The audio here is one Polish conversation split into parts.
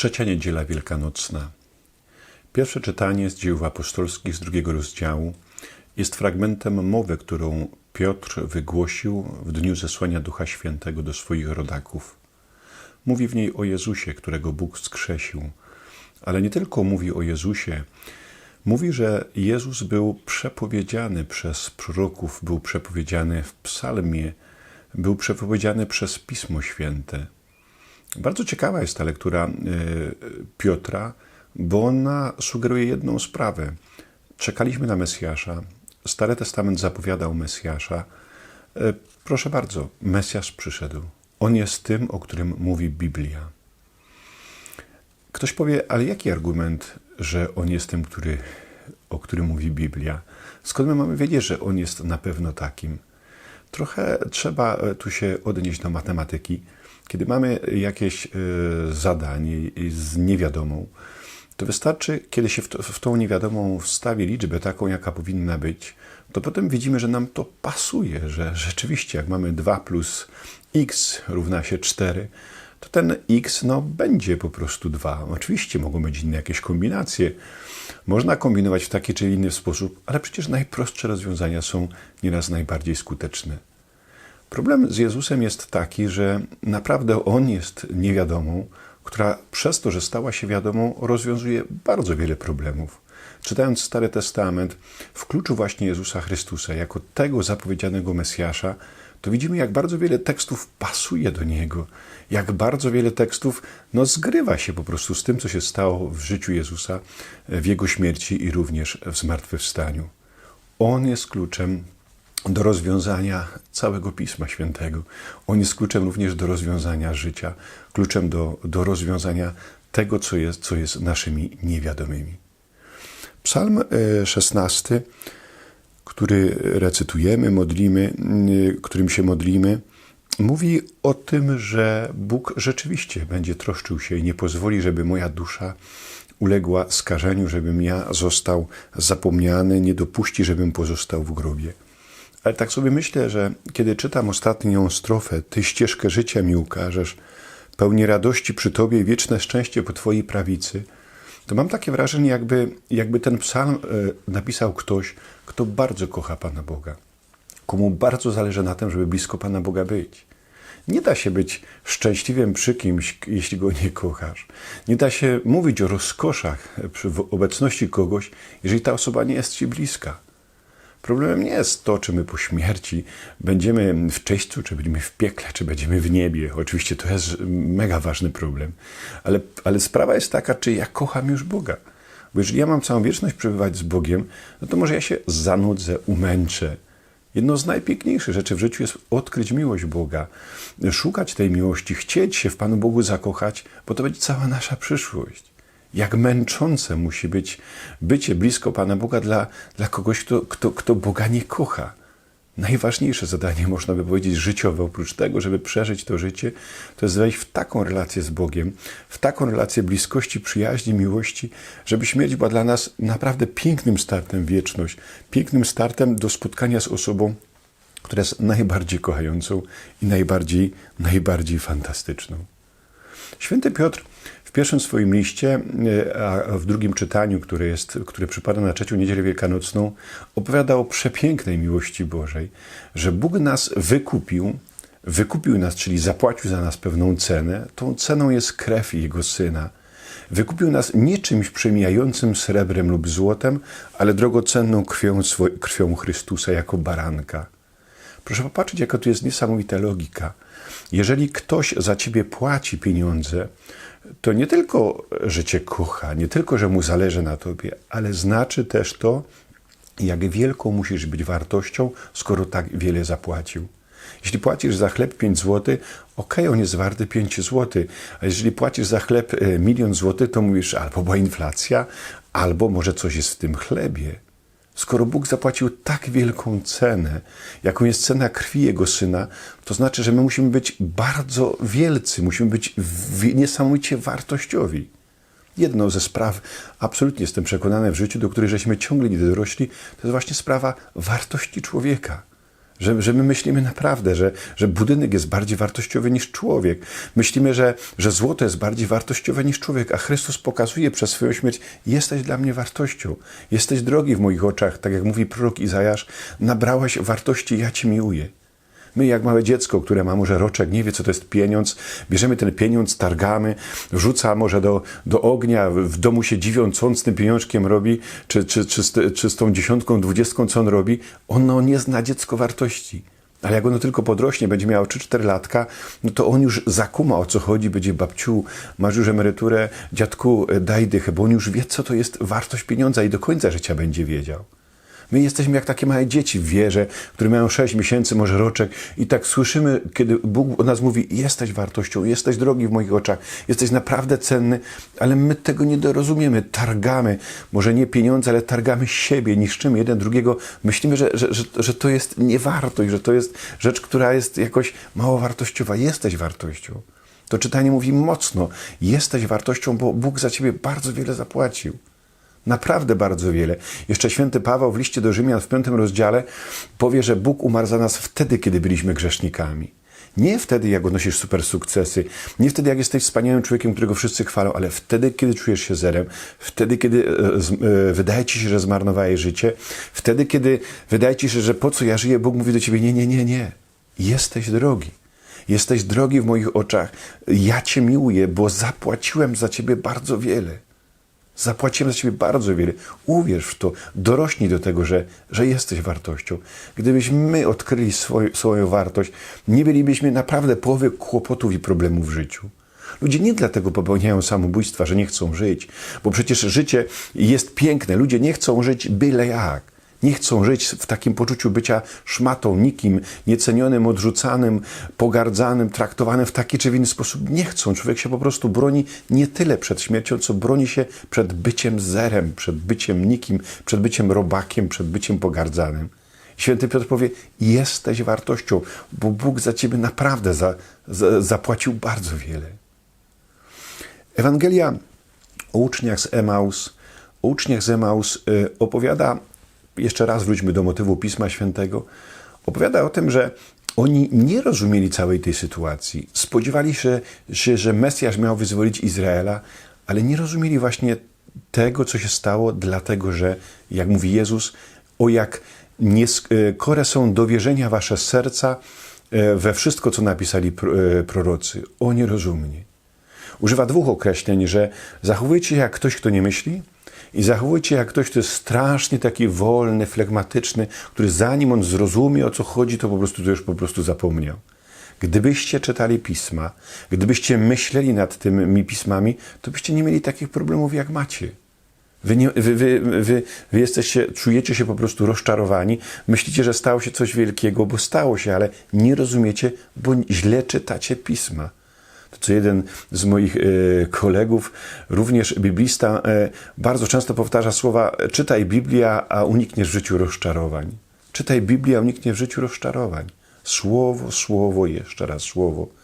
Trzecia niedziela wielkanocna. Pierwsze czytanie z dzieł apostolskich z drugiego rozdziału jest fragmentem mowy, którą Piotr wygłosił w dniu zesłania Ducha Świętego do swoich rodaków. Mówi w niej o Jezusie, którego Bóg wskrzesił, ale nie tylko mówi o Jezusie, mówi, że Jezus był przepowiedziany przez proroków, był przepowiedziany w psalmie, był przepowiedziany przez Pismo Święte. Bardzo ciekawa jest ta lektura e, Piotra, bo ona sugeruje jedną sprawę. Czekaliśmy na Mesjasza. Stary Testament zapowiadał Mesjasza. E, proszę bardzo, Mesjasz przyszedł. On jest tym, o którym mówi Biblia. Ktoś powie, ale jaki argument, że on jest tym, który, o którym mówi Biblia? Skąd my mamy wiedzieć, że on jest na pewno takim? Trochę trzeba e, tu się odnieść do matematyki. Kiedy mamy jakieś e, zadanie z niewiadomą, to wystarczy, kiedy się w, to, w tą niewiadomą wstawi liczbę taką, jaka powinna być, to potem widzimy, że nam to pasuje, że rzeczywiście jak mamy 2 plus x równa się 4, to ten x no, będzie po prostu 2. Oczywiście mogą być inne jakieś kombinacje. Można kombinować w taki czy inny sposób, ale przecież najprostsze rozwiązania są nieraz najbardziej skuteczne. Problem z Jezusem jest taki, że naprawdę On jest niewiadomą, która przez to, że stała się wiadomą, rozwiązuje bardzo wiele problemów. Czytając Stary Testament, w kluczu właśnie Jezusa Chrystusa, jako tego zapowiedzianego Mesjasza, to widzimy, jak bardzo wiele tekstów pasuje do Niego, jak bardzo wiele tekstów no, zgrywa się po prostu z tym, co się stało w życiu Jezusa, w Jego śmierci i również w zmartwychwstaniu. On jest kluczem do rozwiązania całego Pisma Świętego. On jest kluczem również do rozwiązania życia, kluczem do, do rozwiązania tego, co jest, co jest naszymi niewiadomymi. Psalm 16, który recytujemy, modlimy, którym się modlimy, mówi o tym, że Bóg rzeczywiście będzie troszczył się i nie pozwoli, żeby moja dusza uległa skażeniu, żebym ja został zapomniany, nie dopuści, żebym pozostał w grobie. Ale tak sobie myślę, że kiedy czytam ostatnią strofę, Ty ścieżkę życia mi ukażesz, pełni radości przy Tobie wieczne szczęście po Twojej prawicy, to mam takie wrażenie, jakby, jakby ten psalm e, napisał ktoś, kto bardzo kocha Pana Boga, komu bardzo zależy na tym, żeby blisko Pana Boga być. Nie da się być szczęśliwym przy kimś, jeśli go nie kochasz. Nie da się mówić o rozkoszach w obecności kogoś, jeżeli ta osoba nie jest ci bliska. Problemem nie jest to, czy my po śmierci będziemy w czyśćcu, czy będziemy w piekle, czy będziemy w niebie. Oczywiście to jest mega ważny problem. Ale, ale sprawa jest taka, czy ja kocham już Boga. Bo jeżeli ja mam całą wieczność przebywać z Bogiem, no to może ja się zanudzę, umęczę. Jedną z najpiękniejszych rzeczy w życiu jest odkryć miłość Boga, szukać tej miłości, chcieć się w Panu Bogu zakochać, bo to będzie cała nasza przyszłość jak męczące musi być bycie blisko Pana Boga dla, dla kogoś, kto, kto, kto Boga nie kocha. Najważniejsze zadanie, można by powiedzieć, życiowe, oprócz tego, żeby przeżyć to życie, to jest wejść w taką relację z Bogiem, w taką relację bliskości, przyjaźni, miłości, żeby śmierć była dla nas naprawdę pięknym startem wieczność, pięknym startem do spotkania z osobą, która jest najbardziej kochającą i najbardziej, najbardziej fantastyczną. Święty Piotr w pierwszym swoim liście, e, a w drugim czytaniu, które, jest, które przypada na trzecią niedzielę wielkanocną, opowiada o przepięknej miłości Bożej, że Bóg nas wykupił, wykupił nas, czyli zapłacił za nas pewną cenę. Tą ceną jest krew Jego Syna. Wykupił nas nie czymś przemijającym srebrem lub złotem, ale drogocenną krwią, krwią Chrystusa jako baranka. Proszę popatrzeć, jaka tu jest niesamowita logika. Jeżeli ktoś za ciebie płaci pieniądze, to nie tylko, że cię kocha, nie tylko, że mu zależy na tobie, ale znaczy też to, jak wielką musisz być wartością, skoro tak wiele zapłacił. Jeśli płacisz za chleb 5 zł, ok, on jest warty 5 zł, a jeżeli płacisz za chleb e, milion złotych, to mówisz albo była inflacja, albo może coś jest w tym chlebie. Skoro Bóg zapłacił tak wielką cenę, jaką jest cena krwi Jego Syna, to znaczy, że my musimy być bardzo wielcy, musimy być niesamowicie wartościowi. Jedną ze spraw, absolutnie jestem przekonany w życiu, do której żeśmy ciągle nie dorośli, to jest właśnie sprawa wartości człowieka. Że, że my myślimy naprawdę, że, że budynek jest bardziej wartościowy niż człowiek. Myślimy, że, że złoto jest bardziej wartościowe niż człowiek, a Chrystus pokazuje przez swoją śmierć: jesteś dla mnie wartością. Jesteś drogi w moich oczach, tak jak mówi prorok Izajasz, nabrałeś wartości, ja ci miłuję. My, jak małe dziecko, które ma może roczek, nie wie, co to jest pieniądz, bierzemy ten pieniądz, targamy, wrzuca może do, do ognia, w domu się dziwią, co on z tym pieniążkiem robi, czy, czy, czy, z, czy z tą dziesiątką, dwudziestką, co on robi. Ono nie zna dziecko wartości. Ale jak ono tylko podrośnie, będzie miało 3-4 latka, no to on już zakuma o co chodzi, będzie babciu, masz już emeryturę, dziadku, daj dychę, bo on już wie, co to jest wartość pieniądza i do końca życia będzie wiedział. My jesteśmy jak takie małe dzieci w wierze, które mają 6 miesięcy, może roczek i tak słyszymy, kiedy Bóg o nas mówi, jesteś wartością, jesteś drogi w moich oczach, jesteś naprawdę cenny, ale my tego nie dorozumiemy, targamy, może nie pieniądze, ale targamy siebie, niszczymy jeden drugiego, myślimy, że, że, że, że to jest niewartość, że to jest rzecz, która jest jakoś mało wartościowa. Jesteś wartością. To czytanie mówi mocno, jesteś wartością, bo Bóg za ciebie bardzo wiele zapłacił. Naprawdę bardzo wiele. Jeszcze święty Paweł w liście do Rzymian w piątym rozdziale powie, że Bóg umarł za nas wtedy, kiedy byliśmy grzesznikami. Nie wtedy, jak odnosisz super sukcesy, nie wtedy, jak jesteś wspaniałym człowiekiem, którego wszyscy chwalą, ale wtedy, kiedy czujesz się zerem, wtedy, kiedy e, e, wydaje ci się, że zmarnowałeś życie, wtedy, kiedy wydaje ci się, że po co ja żyję, Bóg mówi do ciebie: Nie, nie, nie, nie. Jesteś drogi. Jesteś drogi w moich oczach. Ja cię miłuję, bo zapłaciłem za ciebie bardzo wiele. Zapłaciłem za ciebie bardzo wiele. Uwierz w to, dorośnij do tego, że, że jesteś wartością. Gdybyśmy my odkryli swoj, swoją wartość, nie mielibyśmy naprawdę połowy kłopotów i problemów w życiu. Ludzie nie dlatego popełniają samobójstwa, że nie chcą żyć, bo przecież życie jest piękne. Ludzie nie chcą żyć byle jak. Nie chcą żyć w takim poczuciu bycia szmatą, nikim, niecenionym, odrzucanym, pogardzanym, traktowanym w taki czy w inny sposób. Nie chcą. Człowiek się po prostu broni nie tyle przed śmiercią, co broni się przed byciem zerem, przed byciem nikim, przed byciem robakiem, przed byciem pogardzanym. Święty Piotr powie: Jesteś wartością, bo Bóg za ciebie naprawdę za, za, zapłacił bardzo wiele. Ewangelia o uczniach z Emaus, o uczniach z Emaus y, opowiada jeszcze raz wróćmy do motywu Pisma Świętego, opowiada o tym, że oni nie rozumieli całej tej sytuacji. Spodziewali się, że Mesjasz miał wyzwolić Izraela, ale nie rozumieli właśnie tego, co się stało, dlatego że, jak mówi Jezus, o jak nieskore są do wierzenia wasze serca e, we wszystko, co napisali e, prorocy. O nierozumnie. Używa dwóch określeń, że zachowujecie się jak ktoś, kto nie myśli, i zachowujcie jak ktoś, kto jest strasznie taki wolny, flegmatyczny, który zanim on zrozumie, o co chodzi, to po prostu to już po prostu zapomniał. Gdybyście czytali pisma, gdybyście myśleli nad tymi pismami, to byście nie mieli takich problemów, jak macie. Wy, nie, wy, wy, wy, jesteście, czujecie się po prostu rozczarowani, myślicie, że stało się coś wielkiego, bo stało się, ale nie rozumiecie, bo źle czytacie pisma. Co jeden z moich e, kolegów, również biblista, e, bardzo często powtarza słowa: czytaj Biblię, a unikniesz w życiu rozczarowań. Czytaj Biblię, a unikniesz w życiu rozczarowań. Słowo, słowo, jeszcze raz słowo.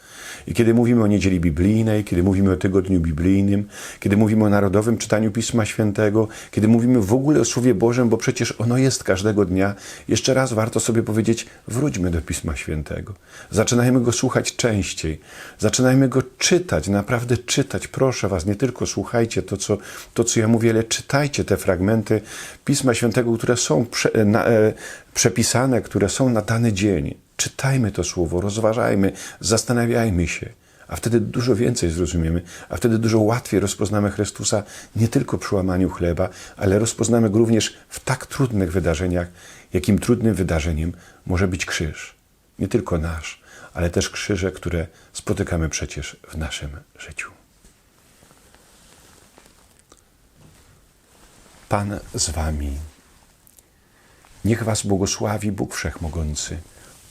I kiedy mówimy o niedzieli biblijnej, kiedy mówimy o tygodniu biblijnym, kiedy mówimy o narodowym czytaniu Pisma Świętego, kiedy mówimy w ogóle o Słowie Bożym, bo przecież ono jest każdego dnia, jeszcze raz warto sobie powiedzieć: wróćmy do Pisma Świętego. Zaczynajmy go słuchać częściej. Zaczynajmy go czytać, naprawdę czytać. Proszę Was, nie tylko słuchajcie to, co, to, co ja mówię, ale czytajcie te fragmenty Pisma Świętego, które są prze, na, e, przepisane, które są na dany dzień. Czytajmy to słowo, rozważajmy, zastanawiajmy się, a wtedy dużo więcej zrozumiemy, a wtedy dużo łatwiej rozpoznamy Chrystusa nie tylko przy łamaniu chleba, ale rozpoznamy go również w tak trudnych wydarzeniach, jakim trudnym wydarzeniem może być krzyż. Nie tylko nasz, ale też krzyże, które spotykamy przecież w naszym życiu. Pan z Wami. Niech Was błogosławi Bóg Wszechmogący.